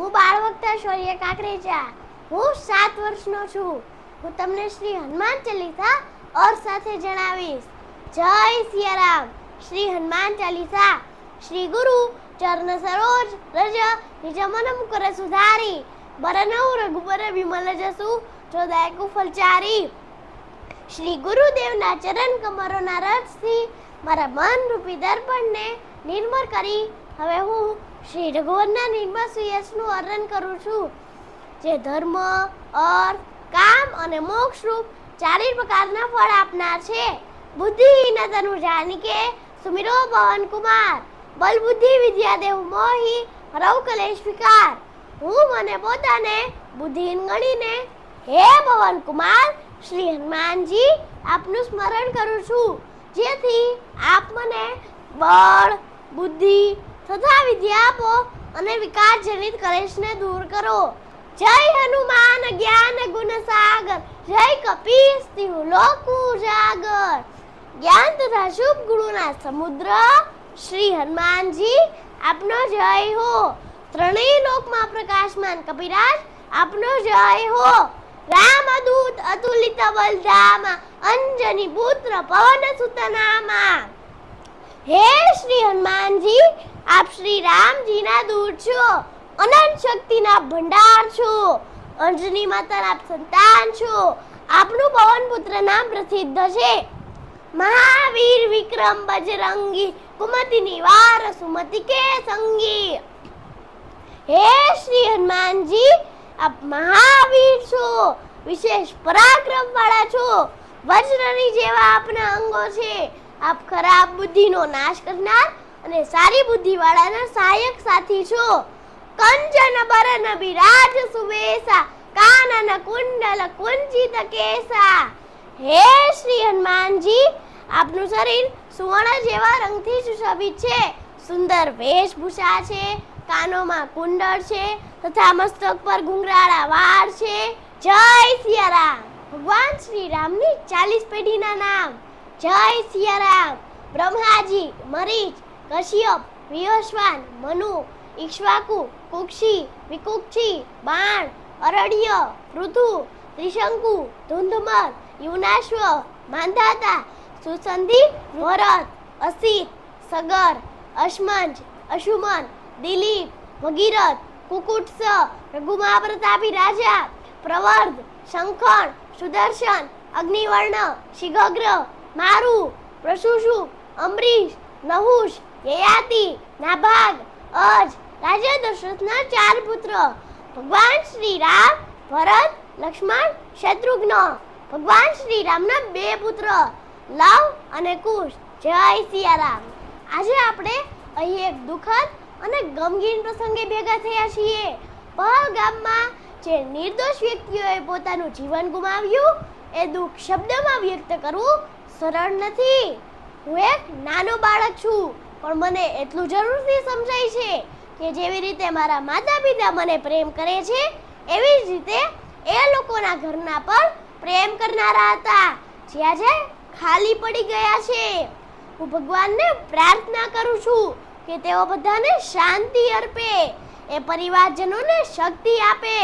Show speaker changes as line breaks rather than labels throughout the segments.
હું બાળવક્તા શૌર્ય કાકરેજા. હું સાત વર્ષનો છું. હું તમને શ્રી હનુમાન ચાલીસા ઓર સાથે જણાવીશ. જય સિયારામ. શ્રી હનુમાન ચાલીસા. શ્રી ગુરુ ચરણ સરોજ રજ નિજ મન મુકર સુધારી. બરનવ રઘુબર વિમલ જસુ ચોદાયકુ ફલચારી. શ્રી ગુરુદેવના ચરણ કમરોના રસથી મારા મન રૂપી દર્પણને નિર્મળ કરી. હવે હું શ્રી રઘુવરના નિર્મળ સુયશનું વર્ણન કરું છું, જે ધર્મ, અર્થ, કામ અને મોક્ષ રૂપ ચારેય પ્રકારના ફળ આપનાર છે. બુદ્ધિહીનતાનું જાણીકે સુમિરો પવન કુમાર બલ બુદ્ધિ વિદ્યા દેવ મોહી રવ કલેશ વિકાર. હું મને પોતાને બુદ્ધિહીન ગણીને, હે પવન કુમાર, શ્રી હનુમાનજી, આપનું સ્મરણ કરું છું, જેથી આપ મને બળ, બુદ્ધિ તથા વિદ્યા આપો અને વિકાર જનિત કલેશને દૂર કરો. જય હનુમાન જ્ઞાન ગુણ સાગર. જય કપીસ લોક ઉજાગર. જ્ઞાન તથા શુભ ગુણોના સમુદ્ર શ્રી હનુમાનજી, આપનો જય હો. ત્રણેય લોકમાં પ્રકાશમાન કપિરાજ, આપનો જય હો. રામદૂત અતુલિત બલધામા, અંજની પુત્ર પવન સુતનામા. હે શ્રી હનુમાનજી આપ શ્રી રામજીના દૂર છો. અનંત શક્તિના ભંડાર છો. અંજની માતા આપ સંતાન છો. આપનું પવન પુત્ર નામ પ્રસિદ્ધ છે. મહાવીર વિક્રમ બજરંગી કુમતિ નિવાર સુમતિ કે સંગી. હે શ્રી હનુમાનજી, આપ મહાવીર છો. વિશેષ પરાક્રમ વાળા છો. વજ્રની જેવા આપના અંગો છે. આપ ખરાબ બુદ્ધિનો નાશ કરનાર અને સારી બુદ્ધિ વાળાના સહાયક સાથી છો. કંચન બરન બિરાજ સુવેશા કાનન કુંડલ કુંજિત કેસા. હે શ્રી હનુમાનજી, આપનું શરીર સુવર્ણ જેવા રંગથી સુશોભિત છે. સુંદર વેશભૂષા છે, કાનોમાં કુંડળ છે, તથા મસ્તક પર ઘુંઘરાળા વાળ છે. જય સિયારામ. ભગવાન શ્રી રામની ચાલીસ પેઢીના નામ. જય સિયારામ. બ્રહ્માજી, મરીચ કશ્યપ વિવસ્વાન મનુ, ઈક્ષ્વાકુ, કુક્ષી, વિકુક્ષી, બાણ અરણ્ય પૃથુ, ત્રિશંકુ, ધુંધમર, યુનાશ્વ, માંધાતા, સુસંધિ વરત અસિત, સગર, અશ્મંજ, અશુમન, દિલીપ, ભગીરથ, કુકુટસ રઘુમા પ્રતાપી રાજા, પ્રવર્ધ, શંખણ, સુદર્શન, અગ્નિવર્ણ શિગગ્ર મારુ, પ્રશુષુ અમરીશ નહુષ યયાતિ નાભાગ, અજ રાજા દશરથના ચાર પુત્ર. ભગવાન શ્રી રામ ભરત, લક્ષ્મણ, શત્રુઘ્ન. ભગવાન શ્રી રામના બે પુત્ર, લવ અને કુશ. જય સિયારામ. આજે આપણે અહીં એક દુઃખદ અને ગમગીન પ્રસંગે ભેગા થયા છીએ. પહલગામમાં જે નિર્દોષ વ્યક્તિઓએ પોતાનું જીવન ગુમાવ્યું, એ દુઃખ શબ્દમાં વ્યક્ત કરવું સરળ નથી. હું એક નાનો બાળક છું. પણ મને એટલું જરૂરથી સમજાય છે કે જેવી રીતે મારા માતા પિતા મને પ્રેમ કરે છે, એવી જ રીતે એ લોકોના ઘરના પણ પ્રેમ કરનારા હતા. જે આજે ખાલી પડી ગયા છે. હું ભગવાનને પ્રાર્થના કરું છું કે તેઓ બધાને શાંતિ અર્પે, એ પરિવારજનોને શક્તિ આપે,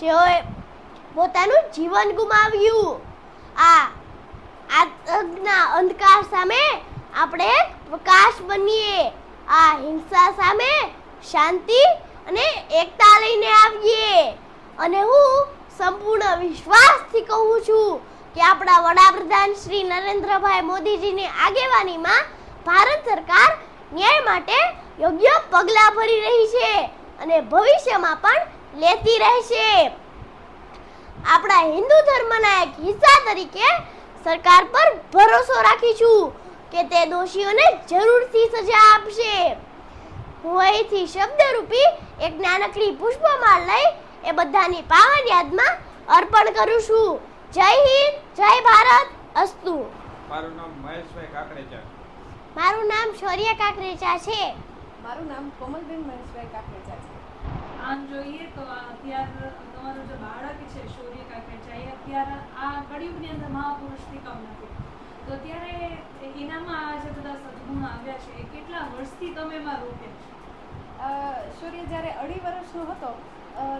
જેઓએ પોતાનું જીવન ગુમાવ્યું. આ આજના અંધકાર સામે આપણે પ્રકાશ બનીએ. આ હિંસા સામે શાંતિ અને એકતા લઈને આવીએ. અને હું સંપૂર્ણ વિશ્વાસથી કહું છું કે આપણા વડાપ્રધાન શ્રી નરેન્દ્રભાઈ મોદીજીની આગેવાનીમાં ભારત સરકાર ન્યાય માટે યોગ્ય પગલાં ભરી રહી છે અને ભવિષ્યમાં પણ લેતી રહેશે. આપણા હિન્દુ ધર્મના એક હિસ્સા તરીકે સરકાર પર ભરોસો રાખીશું. કે તે દોષીઓને જરૂરથી સજા આપશે. હું અહીંથી શબ્દરૂપી એક નાનકડી પુષ્પમાળ લઈ એ બધાની પાવન યાદમાં અર્પણ કરું છું. જય હિન્દ જય ભારત અસ્તુ.
મારું નામ મહેશભાઈ કાકરેચા
મારું નામ શૌર્ય કાકરેચા છે.
મારું નામ કોમલબેન મહેશભાઈ કાકરેચા છે.
આમ જોઈએ તો અત્યાર તમારું જે બાળક છે શૌર્ય કાકરેચા એ અત્યારે આ કળિયુગની અંદર મહાપુરુષથી કમ નથી તો ત્યારે એનામાં જે બધા સદગુણ આવ્યા છે. કેટલા વર્ષથી તમે એમાં રોકે
સૂર્ય જ્યારે અઢી વર્ષનો હતો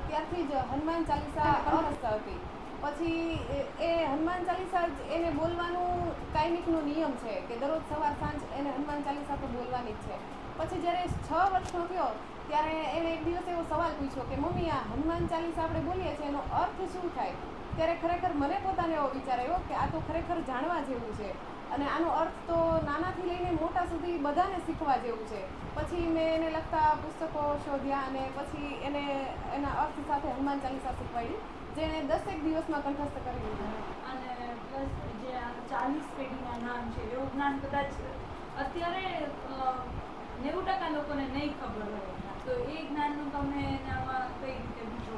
ત્યારથી જ હનુમાન ચાલીસા અવસ્થા હતી. પછી એ- એ હનુમાન ચાલીસા જ એને બોલવાનું કાયમિકનો નિયમ છે કે દરરોજ સવાર સાંજ એને હનુમાન ચાલીસા તો બોલવાની જ છે. પછી જ્યારે છ વર્ષનો થયો ત્યારે એને એક દિવસ એવો સવાલ પૂછ્યો કે મમ્મી આ હનુમાન ચાલીસા આપણે બોલીએ છીએ એનો અર્થ શું થાય? ત્યારે ખરેખર મને પોતાને એવો વિચાર આવ્યો કે આ તો ખરેખર જાણવા જેવું છે. અને આનો અર્થ તો નાનાથી લઈને મોટા સુધી બધાને શીખવા જેવું છે. પછી મેં એને લગતા પુસ્તકો શોધ્યા અને પછી એને એના અર્થ સાથે હનુમાન ચાલીસા શીખવાડી જેને દસેક દિવસમાં કંઠસ્થ કરી લીધું.
અને પ્લસ જે આ ચાલીસ પેઢીના નામ છે, એવું જ્ઞાન કદાચ અત્યારે નેવું ટકા લોકોને નહીં ખબર હોય. તો એ જ્ઞાનનું તમે એનામાં કઈ રીતે બીજો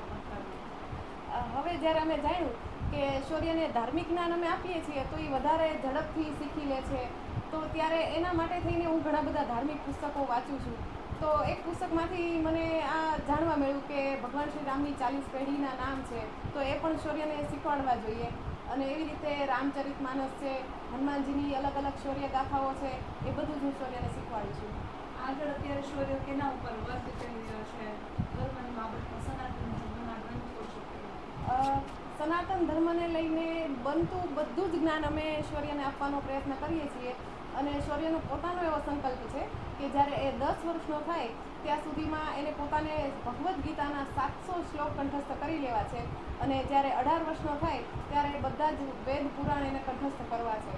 હવે જ્યારે અમે જાણ્યું કે શૌર્યને ધાર્મિક જ્ઞાન અમે આપીએ છીએ, તો એ વધારે ઝડપથી શીખી લે છે. તો ત્યારે એના માટે થઈને હું ઘણા બધા ધાર્મિક પુસ્તકો વાંચું છું. તો એક પુસ્તકમાંથી મને આ જાણવા મળ્યું કે ભગવાન શ્રી રામની ચાલીસ પેઢીના નામ છે, તો એ પણ શૌર્યને શીખવાડવા જોઈએ. અને એવી રીતે રામચરિત માનસ છે, હનુમાનજીની અલગ અલગ શૌર્ય ગાથાઓ છે, એ બધું જ હું શૌર્યને શીખવાડું છું.
આગળ અત્યારે શૌર્ય કેના ઉપર વર્ગ ચડી રહ્યો છે? ધર્મની બાબતમાં સનાતન ધર્મના ગ્રંથો છે
અ, સનાતન ધર્મને લઈને બનતું બધું જ જ્ઞાન અમે શૌર્યને આપવાનો પ્રયત્ન કરીએ છીએ. અને ઐશ્વર્યનો પોતાનો એવો સંકલ્પ છે કે જ્યારે એ દસ વર્ષનો થાય ત્યાં સુધીમાં એને પોતાને ભગવદ્ ગીતાના સાતસો શ્લોક કંઠસ્થ કરી લેવા છે. અને જ્યારે અઢાર વર્ષનો થાય ત્યારે બધા જ વેદ પુરાણ એને કંઠસ્થ કરવા છે.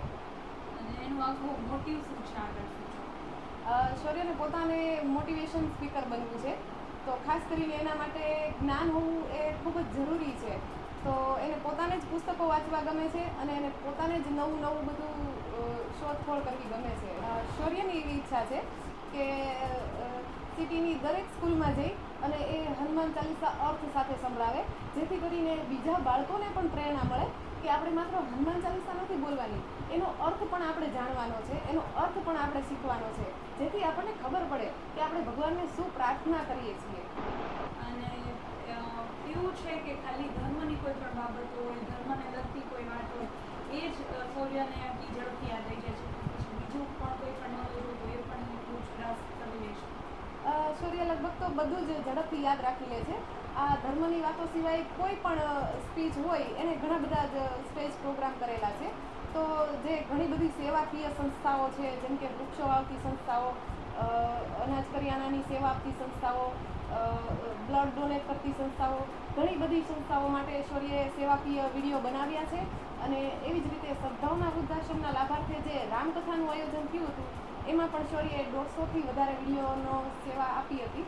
અને એનું આખું મોટિવ શું છે આગળ
શૌર્યને પોતાને મોટિવેશન સ્પીકર બનવું છે. તો ખાસ કરીને એના માટે જ્ઞાન હોવું એ ખૂબ જ જરૂરી છે. તો એને પોતાને જ પુસ્તકો વાંચવા ગમે છે અને એને પોતાને જ નવું નવું બધું શોધખોળ કરવી ગમે છે. શૌર્યની એવી ઈચ્છા છે કે સિટીની દરેક સ્કૂલમાં જઈ અને એ હનુમાન ચાલીસા અર્થ સાથે સંભળાવે, જેથી કરીને બીજા બાળકોને પણ પ્રેરણા મળે કે આપણે માત્ર હનુમાન ચાલીસા નથી બોલવાની એનો અર્થ પણ આપણે જાણવાનો છે એનો અર્થ પણ આપણે શીખવાનો છે. જેથી આપણને ખબર પડે કે આપણે ભગવાનને શું પ્રાર્થના કરીએ છીએ.
અને એવું છે કે ખાલી ધર્મની કોઈ પણ બાબત હોય ધર્મને લગતી કોઈ વાત હોય એ જ સૂર્યને આટલી ઝડપથી યાદ રહી જાય છે. પછી બીજું પણ કોઈ પણ નોલેજ હોય એ પણ જ ગ્રાસ કરી લે છે.
સૂર્ય લગભગ તો બધું જ ઝડપથી યાદ રાખી લે છે. આ ધર્મની વાતો સિવાય કોઈ પણ સ્પીચ હોય, એને ઘણા બધા જ સ્ટેજ પ્રોગ્રામ કરેલા છે. તો જે ઘણી બધી સેવાકીય સંસ્થાઓ છે, જેમ કે વૃક્ષો આવતી સંસ્થાઓ અનાજ કરિયાણાની સેવા આપતી સંસ્થાઓ બ્લડ ડોનેટ કરતી સંસ્થાઓ, ઘણી બધી સંસ્થાઓ માટે શૌર્યએ સેવાકીય વીડિયો બનાવ્યા છે. અને એવી જ રીતે સદભાવના વૃદ્ધાશ્રમના લાભાર્થે જે રામકથાનું આયોજન થયું હતું, એમાં પણ શૌર્યએ દોઢસોથી વધારે વિડીયોનો સેવા આપી હતી.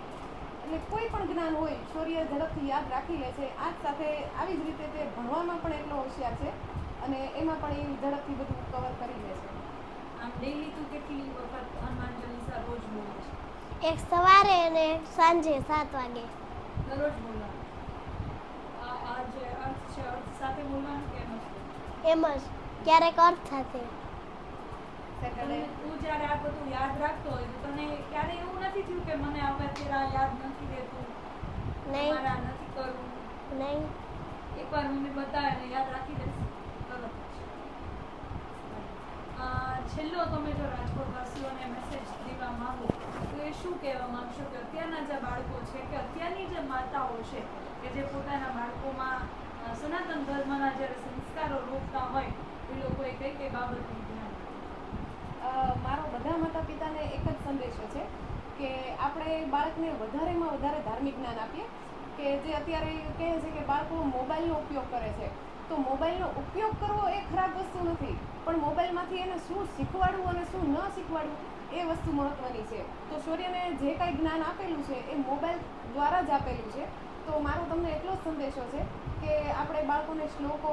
એટલે કોઈ પણ જ્ઞાન હોય શૌર્ય ઝડપથી યાદ રાખી લે છે. આ જ સાથે આવી જ રીતે તે ભણવામાં પણ એટલો હોશિયાર છે અને એમાં પણ એ ઝડપથી બધું કવર કરી લે છે.
આમ ડેઈલી તું કેટલી વખત હનુમાન ચાલીસા રોજ બોલે છે?
એક સવારે અને એક સાંજે સાત વાગે.
દરરોજ બોલવાનું? આ આ જે અર્થ છે અર્થ સાથે બોલવાનું કે એમ જ?
એમ જ. ક્યારેક અર્થ સાથે.
સેટરડે
તું જ્યારે આ બધું યાદ રાખતો હોય તને ક્યારે એવું નથી થયું કે મને હવે અત્યારે આ યાદ નથી રહેતું?
નહીં.
મારે નથી કરવું
નહીં.
એકવાર મમ્મી બતાવે ને યાદ રાખી દઈશ. તરત જ અ, છેલ્લો તમે જો રાજકોટ વાસીઓને મેસેજ દેવા માંગો તો એ શું કહેવા માંગશો કે અત્યારના જે બાળકો છે કે અત્યારની જે માતાઓ છે કે જે પોતાના બાળકોમાં સનાતન ધર્મના જ્યારે સંસ્કારો રોપતા હોય એ લોકોએ કઈ કઈ બાબતનું ધ્યાન
મારો બધા માતા પિતાને એક જ સંદેશો છે કે આપણે બાળકને વધારેમાં વધારે ધાર્મિક જ્ઞાન આપીએ. કે જે અત્યારે કહે છે કે બાળકો મોબાઈલનો ઉપયોગ કરે છે. તો મોબાઈલનો ઉપયોગ કરવો એ ખરાબ વસ્તુ નથી. પણ મોબાઈલમાંથી એને શું શીખવાડવું અને શું ન શીખવાડવું એ વસ્તુ મહત્ત્વની છે. તો સૂર્યને જે કાંઈ જ્ઞાન આપેલું છે એ મોબાઈલ દ્વારા જ આપેલું છે. તો મારો તમને એટલો જ સંદેશો છે કે આપણે બાળકોને શ્લોકો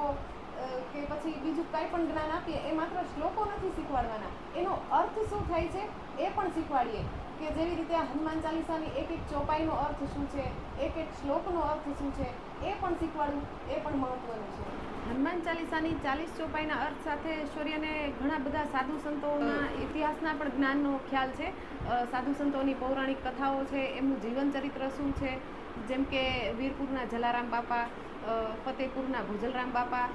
કે પછી બીજું કાંઈ પણ જ્ઞાન આપીએ એ માત્ર શ્લોકો નથી શીખવાડવાના. એનો અર્થ શું થાય છે? એ પણ શીખવાડીએ કે જેવી રીતે હનુમાન ચાલીસાની એક એક ચોપાઈનો અર્થ શું છે એક એક શ્લોકનો અર્થ શું છે એ પણ શીખવાડવું એ પણ મહત્વનું છે. હનુમાન ચાલીસાની ચાલીસ ચોપાઈના અર્થ સાથે શૌર્યને ઘણા બધા સાધુ સંતોના ઇતિહાસના પણ જ્ઞાનનો ખ્યાલ છે. સાધુ સંતોની પૌરાણિક કથાઓ છે એમનું જીવન ચરિત્ર શું છે જેમ કે વીરપુરના જલારામ બાપા ફતેહપુરના ફતેપુરના ભોજલરામ બાપા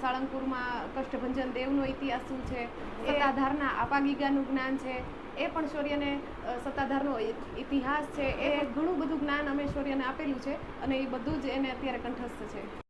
સાળંગપુરમાં કષ્ટભંજન દેવનો ઇતિહાસ શું છે? સત્તાધારના આપાગીગાનું જ્ઞાન છે? એ પણ શૌર્યને સત્તાધારનો ઇતિહાસ છે? એ ઘણું બધું જ્ઞાન અમે શૌર્યને આપેલું છે અને એ બધું જ એને અત્યારે કંઠસ્થ છે.